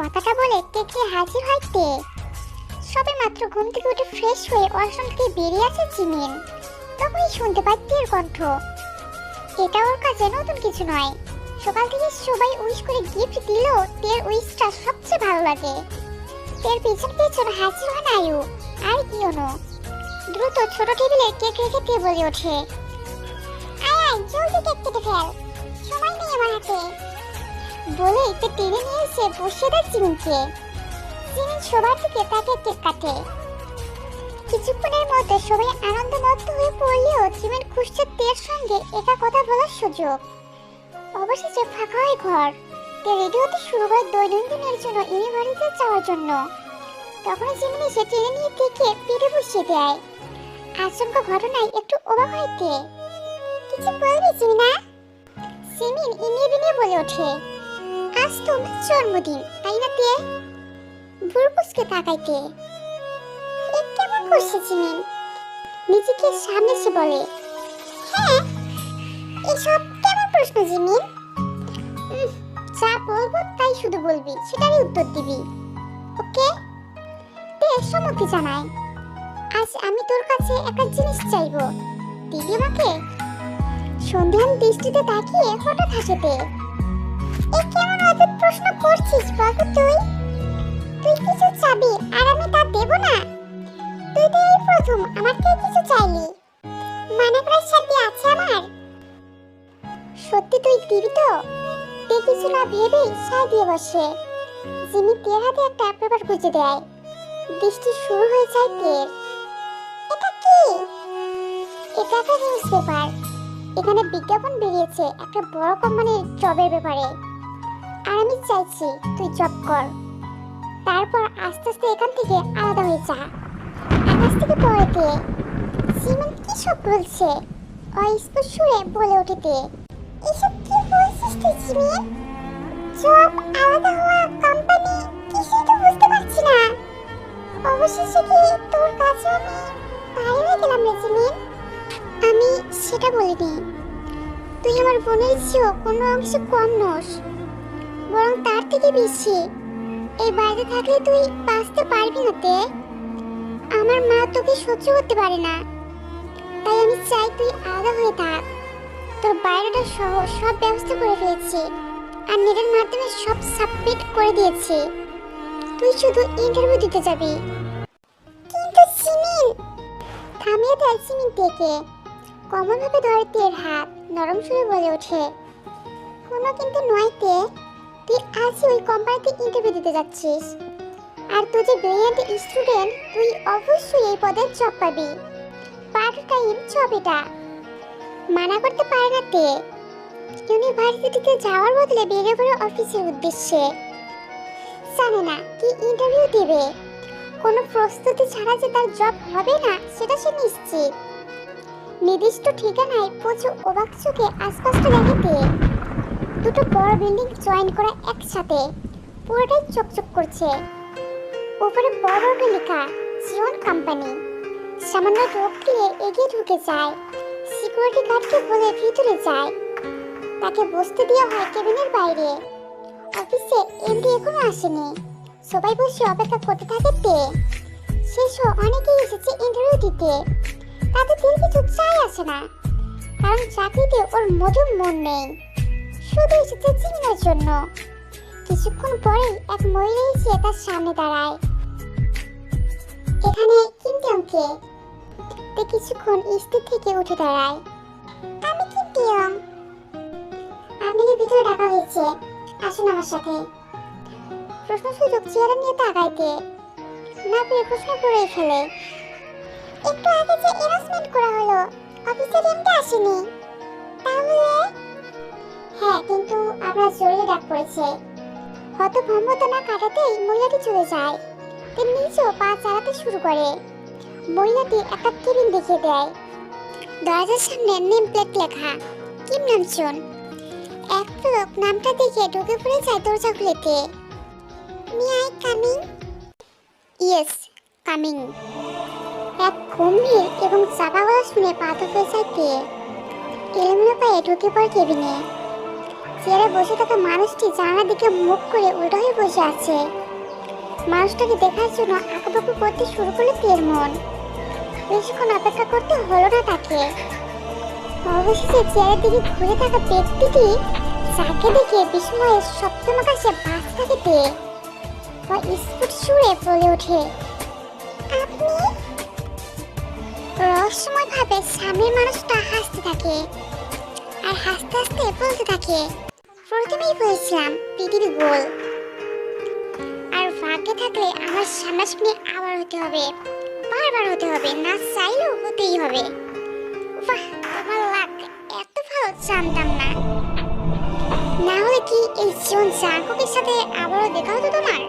কথাটা বলে কেকে হাজির হয় তে। সবে মাত্র ঘুম থেকে উঠে ফ্রেশ হয়ে ওয়াশরুম থেকে বেরিয়ে আসে জিমিন। তখনই শুনতে পায় তের কণ্ঠ। এটা ওর কাছে নতুন কিছু নয়। সকাল থেকে সবাই উইশ করে গিফট দিলেও তের উইশটা সবচেয়ে ভালো লাগে। তের পিছন পিছন হাজির হয় আয়ু, আর ইয়নো। দ্রুত ছোট টেবিলে কেক রেখে তে বলে ওঠে। আয় আয়, জলদি কেক কেটে ফেল। বলে তে টেনে নিয়ে এসে বসিয়ে দেয় চিমিনকে চিমিন সবার দিকে তাকে কেক কাটে। কিছুক্ষণের মধ্যে সবাই আনন্দমত্ত হয়ে পড়লেও চিমিন খুঁজছে তের সঙ্গে একা কথা বলার সুযোগ। অবশেষে ফাঁকা হয় ঘর। রেডি হতে শুরু করে দৈনন্দিনের জন্য ইউনিভার্সিটিতে যাওয়ার জন্য। তখন জিমিন সে টেনে নিয়ে তেকে পেটে বসিয়ে দেয়। আচমকা ঘটনায় একটু অবাক হয় তে। কিছু বলবি জিমিনা সিমিন ইনিয়ে বিনিয়ে বলে ওঠে। আজ তোমার জন্মদিন, তাই না তে? বুড়কুসকে তাকাইতে এ কেমন করছে জিমিন? নিজেকে সামনে এসে বলে হ্যাঁ এসব কেমন প্রশ্ন জিমিন? যা বলব তাই শুধু বলবি, সেটারই উত্তর দিবি, ওকে? তে সম্মতি জানায়, আজ আমি তোর কাছে একটা জিনিস চাইব, দিবি আমাকে? সন্ধ্যান দৃষ্টিতে তাকিয়ে হঠাৎ হাসিতে এ কেমন প্রশ্ন করছিস বলতো তুই? তুই কিছু চাবি, আর আমি তা দেব না। তুই তো এই প্রথম কিছু চাইলি। সাথে আছে আমার। সত্যি তুই দিবি তো? না ভেবেই সাই দিয়ে বসে। জিমি তের হাতে একটা পেপার খুঁজে দেয়। শুরু হয়ে যায় তের। এটা কি? এটা একটা নিউজ পেপার। এখানে বিজ্ঞাপন বেরিয়েছে একটা বড় কোম্পানির জবের ব্যাপারে। আর আমি চাইছি তুই জব কর। তারপর আস্তে আস্তে এখান থেকে আলাদা হয়ে যা। আকাশ থেকে পড়েতে সিমেন্ট কি সব বলছে? অস্পষ্ট সুরে বলে উঠেতে এসব কি বলছিস তুই জিমিন জব আলাদা হওয়া কোম্পানি কিছুই তো বুঝতে পারছি না। অবশেষে কি তোর কাছে আমি ভালো হয়ে গেলাম রে জিমিন আমি সেটা বলিনি। তুই আমার বোনের চেয়েও কোনো অংশে কম নস। বরং তার থেকে বেশি। এই বাড়িতে থাকলে তুই বাঁচতে পারবি না তে। আমার মা তোকে সহ্য করতে পারে না। তাই আমি চাই তুই আলাদা হয়ে থাক। তোর বাইরেটা সহ সব ব্যবস্থা করে ফেলেছি। আর নেটের মাধ্যমে সব সাবমিট করে দিয়েছি। তুই শুধু ইন্টারভিউ দিতে যাবি। কিন্তু সিমিন থামিয়ে দেয় সিমিন থেকে। কমনভাবে ধরে তের হাত। নরম সুরে বলে ওঠে। কোনো কিন্তু নয় তে। তুই আজই ওই কোম্পানিতে ইন্টারভিউ দিতে যাচ্ছিস। আর তুই যে ব্রিলিয়ান্ট স্টুডেন্ট তুই অবশ্যই এই পদে জব পাবি। পার্ট টাইম জব এটা। মানা করতে পারে না তে। ইউনিভার্সিটিতে যাওয়ার বদলে বেরিয়ে পড়ে অফিসের উদ্দেশ্যে। জানে না কি ইন্টারভিউ দেবে। কোনো প্রস্তুতি ছাড়া যে তার জব হবে না, সেটা সে নিশ্চিত। নির্দিষ্ট ঠিকানায় প্রচুর অবাক চোখে আশপাশটা দেখাতে দুটো বড় বিল্ডিং জয়েন করা একসাথে পুরোটাই চকচক করছে। উপরে বড় বড় লেখা, জিওন কোম্পানি। সামান্য রোগ দিয়ে এগিয়ে ঢুকে যায়। সিকিউরিটি গার্ডকে বলে ভিতরে যায়। তাকে বসতে দেওয়া হয় কেবিনের বাইরে। অফিসে এমডি এখনও আসেনি। সবাই বসে অপেক্ষা করতে থাকে তে। শেষও অনেকেই এসেছে ইন্টারভিউ দিতে। তাতে তেল কিছু চাই আসে না। কারণ চাকরিতে ওর মধুর মন নেই। শুধু এসেছে চিনার জন্য। কিছুক্ষণ পরেই এক মহিলা এসে তার সামনে দাঁড়ায়। এখানে কিমটিয়ংকে তে কিছুক্ষণ স্থির থেকে উঠে দাঁড়ায়। আমি কিমটিয়ং আপনাকে ভিতরে ডাকা হয়েছে। আসুন আমার সাথে। প্রশ্ন সুযোগ চেহারা নিয়ে তাকাইতে না পেরে প্রশ্ন করেই ফেলে। একটু আগে যে অ্যানাউন্সমেন্ট করা হলো অফিসের এমটা আসেনি। তাহলে হ্যাঁ কিন্তু আমরা জরুরি ডাক পড়েছে। হয়তো ভম্বতা না কাটাতেই মহিলাটি চলে যায়। তিনি নিজেও পা চালাতে শুরু করে। মহিলাটি একটা কেবিন দেখিয়ে দেয়। দরজার সামনে নেম প্লেট লেখা। কিম নামচুন এক লোক নামটা দেখে ঢুকে পড়ে যায় দরজা খুলেতে। May I coming? Yes, coming. এক গম্ভীর এবং চাপা শুনে পাথর হয়ে যায় তে এলোমেলো পায়ে ঢুকে পড়ে কেবিনে। চেয়ারে বসে থাকা মানুষটি জানালার দিকে মুখ করে উল্টো হয়ে বসে আছে। মানুষটাকে দেখার জন্য আঁকুপাকু করতে শুরু করল তের মন। বেশিক্ষণ অপেক্ষা করতে হলো না তাকে। অবশেষে চেয়ারের দিকে ঘুরে থাকা ব্যক্তিটি যাকে দেখে বিস্ময়ের সপ্তম আকাশে বাস থাকে তে। স্ফুট সুরে বলে ওঠে, আপনি? রহস্যময় ভাবে সামনের মানুষটা হাসতে থাকে আর হাসতে হাসতে বলতে থাকে প্রথমেই বলেছিলাম পৃথিবী গোল। আর ভাগ্যে থাকলে আমার সামনাসামনি আবার হতে হবে, বারবার হতে হবে, না চাইলেও হতেই হবে। বাহ, তোমার লাক, এত ভালো জানতাম না। না হলে কি এই জীবন জাঙ্কুকের সাথে আবারও দেখা হতো তোমার?